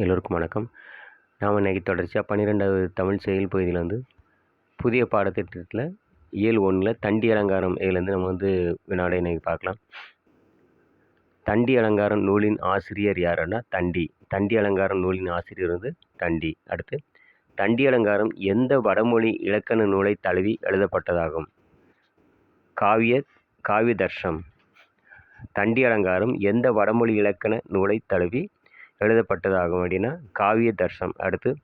எல்லோருக்கும் வணக்கம். நாம் இன்றைக்கி தொடர்ச்சியாக பன்னிரெண்டாவது தமிழ் செயல் பகுதியில் வந்து புதிய பாடத்திட்டத்தில் இயல் ஒன்றில் தண்டி அலங்காரம் இதிலேருந்து நம்ம வந்து வினாடை இன்றைக்கி பார்க்கலாம். தண்டி அலங்காரம் நூலின் ஆசிரியர் யாருன்னா தண்டி. தண்டி அலங்காரம் நூலின் ஆசிரியர் வந்து தண்டி. அடுத்து தண்டி அலங்காரம் எந்த வடமொழி இலக்கண நூலை தழுவி எழுதப்பட்டதாகும்? காவிய காவிய தர்ஷம் தண்டி அலங்காரம் எந்த வடமொழி இலக்கண நூலை தழுவி எழுதப்பட்டதாகும் அப்படின்னா காவிய தர்ஷம். அடுத்து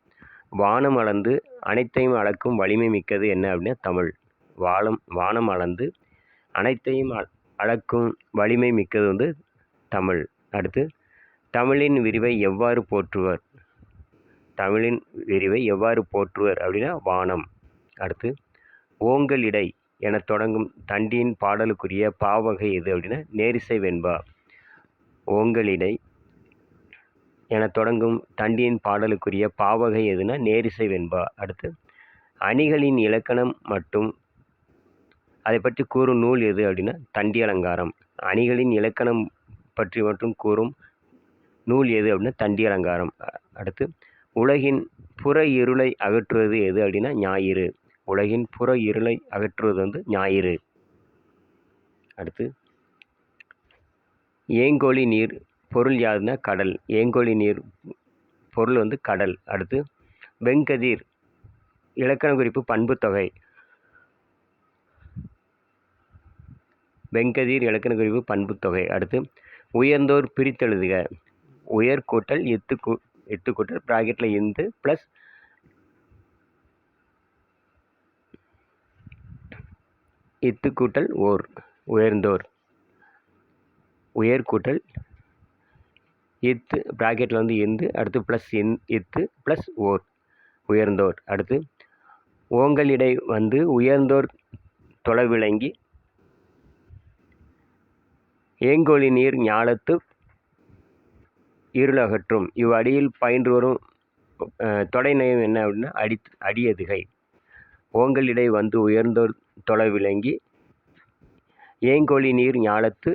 வானம் அளந்து அனைத்தையும் அளக்கும் வலிமை மிக்கது என்ன அப்படின்னா தமிழ். வானம் வானம் அளந்து அனைத்தையும் அ- அளக்கும் வலிமை மிக்கது வந்து தமிழ். அடுத்து தமிழின் விரிவை எவ்வாறு போற்றுவர்? தமிழின் விரிவை எவ்வாறு போற்றுவர் அப்படின்னா வானம். அடுத்து ஓங்கல் இடை என தொடங்கும் தண்டியின் பாடலுக்குரிய பாவகை எது அப்படின்னா நேரிசை வெண்பா. ஓங்கலிடை என தொடங்கும் தண்டியின் பாடலுக்குரிய பாவகை எதுனா நேரிசை வெண்பா. அடுத்து அணிகளின் இலக்கணம் மற்றும் அதை பற்றி கூறும் நூல் எது அப்படின்னா தண்டி அலங்காரம். அணிகளின் இலக்கணம் பற்றி மட்டும் கூறும் நூல் எது அப்படின்னா தண்டி அலங்காரம். அடுத்து உலகின் புற இருளை அகற்றுவது எது அப்படின்னா ஞாயிறு. உலகின் புற இருளை அகற்றுவது வந்து ஞாயிறு. அடுத்து ஏங்கோழி நீர் பொருள் யாதுன்னா கடல். ஏங்கோழி நீர் பொருள் வந்து கடல். அடுத்து வெங்கதிர் இலக்கண குறிப்பு பண்புத்தொகை வெங்கதிர் இலக்கண குறிப்பு பண்புத்தொகை தொகை. அடுத்து உயர்ந்தோர் பிரித்தெழுதுக. உயர் கூட்டல் எத்து கூ எட்டு கூட்டல் ப்ராக்கெட்டில் இருந்து ப்ளஸ் எத்து கூட்டல் ஓர். உயர்ந்தோர். உயர் கூட்டல் எத்து ப்ராக்கெட்டில் வந்து எந்து அடுத்து ப்ளஸ் என் எத்து ப்ளஸ் ஓர் உயர்ந்தோர். அடுத்து ஓங்கலிடை வந்து உயர்ந்தோர் தொலைவிளங்கி ஏங்கோழி நீர் ஞாலத்து இருளகற்றும். இவ்வடியில் பயின்று வரும் தொடை நயம் என்ன அப்படின்னா அடி அடியதுகை. ஓங்கலிடை வந்து உயர்ந்தோர் தொலைவிளங்கி ஏங்கோழி நீர் ஞாலத்து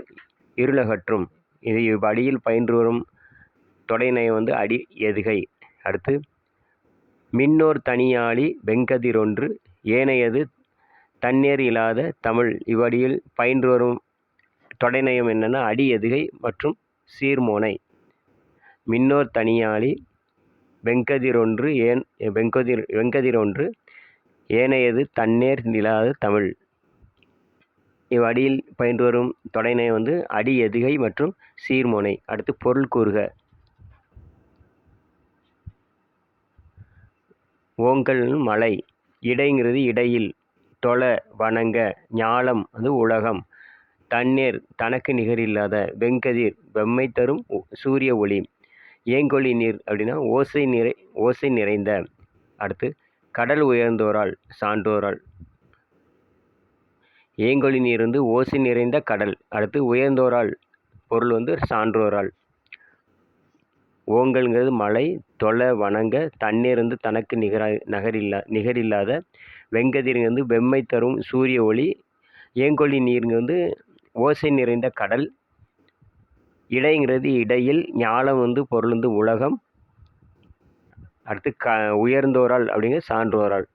இருளகற்றும். இது இவ்வடியில் பயின்று வரும் தொடைநயம் வந்து அடி எதுகை. அடுத்து மின்னோர் தனியாளி வெங்கதிரொன்று ஏனையது தன்னேர் இல்லாத தமிழ். இவ்வடியில் பயின்று வரும் தொடைநயம் என்னென்னா அடி எதுகை மற்றும் சீர்மோனை. மின்னோர் தனியாளி வெங்கதிரொன்று ஏன் வெங்கதிர் வெங்கதிரொன்று ஏனையது தன்னேர் இல்லாத தமிழ். இவ்வடியில் பயின்று வரும் தொடைநயம் வந்து அடி எதுகை மற்றும் சீர்மோனை. அடுத்து பொருள் கூறுக. ஓங்கல் மலை இடைங்கிறது இடையில் தொலை வணங்க ஞாலம் அது உலகம். தண்ணீர் தனக்கு நிகரில்லாத வெங்கதிர் வெம்மை தரும் சூரிய ஒளி. ஏங்கொழி நீர் அப்படின்னா ஓசை நிறை ஓசை நிறைந்த. அடுத்து கடல் உயர்ந்தோரால் சான்றோரால். ஏங்கொழி நீர் வந்து ஓசை நிறைந்த கடல். அடுத்து உயர்ந்தோரால் பொருள் வந்து சான்றோரால். ஓங்கல்ங்கிறது மலை தொலை வணங்க தண்ணீர் தனக்கு நிகரா நகரில்லா நிகரில்லாத வெங்கதிருங்க வந்து வெம்மை தரும் சூரிய ஒளி ஏங்கொழி நீர்ங்கிறது வந்து ஓசை நிறைந்த கடல் இடைங்கிறது இடையில் ஞாலம் வந்து பொருள் வந்து உலகம் அடுத்து க உயர்ந்தோரால் அப்படிங்கிற சான்றோரால்.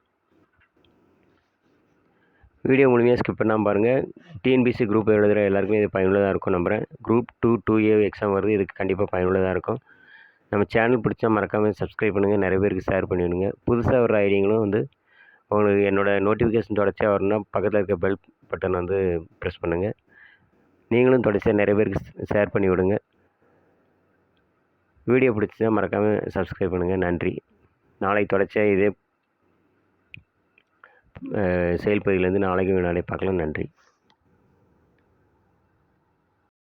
வீடியோ முழுமையாக ஸ்கிப் பண்ணாமல் பாருங்கள் டிஎன்பிசி குரூப் எழுதுகிற எல்லாருக்குமே இது பயனுள்ளதாக இருக்கும் நம்புகிறேன் group two two A exam வருது. இதுக்கு கண்டிப்பாக பயனுள்ளதாக இருக்கும். நம்ம சேனல் பிடிச்சா மறக்காமல் சப்ஸ்கிரைப் பண்ணுங்கள் நிறைய பேருக்கு ஷேர் பண்ணிவிடுங்க புதுசாக வர ஐடியங்களும் வந்து உங்களுக்கு என்னோடய நோட்டிஃபிகேஷன் தொடர்ச்சியாக வரணும்னா பக்கத்தில் இருக்க பெல் பட்டன் வந்து ப்ரெஸ் பண்ணுங்கள் நீங்களும் தொடர்ச்சியாக நிறைய பேருக்கு ஷேர் பண்ணி விடுங்க. வீடியோ பிடிச்சா மறக்காமல் சப்ஸ்கிரைப் பண்ணுங்கள் நன்றி. நாளை தொடர்ச்சியாக இதே அஹ், செயல்பகுதியிலேருந்து நாளைக்கு நாளை பார்க்கலாம். நன்றி.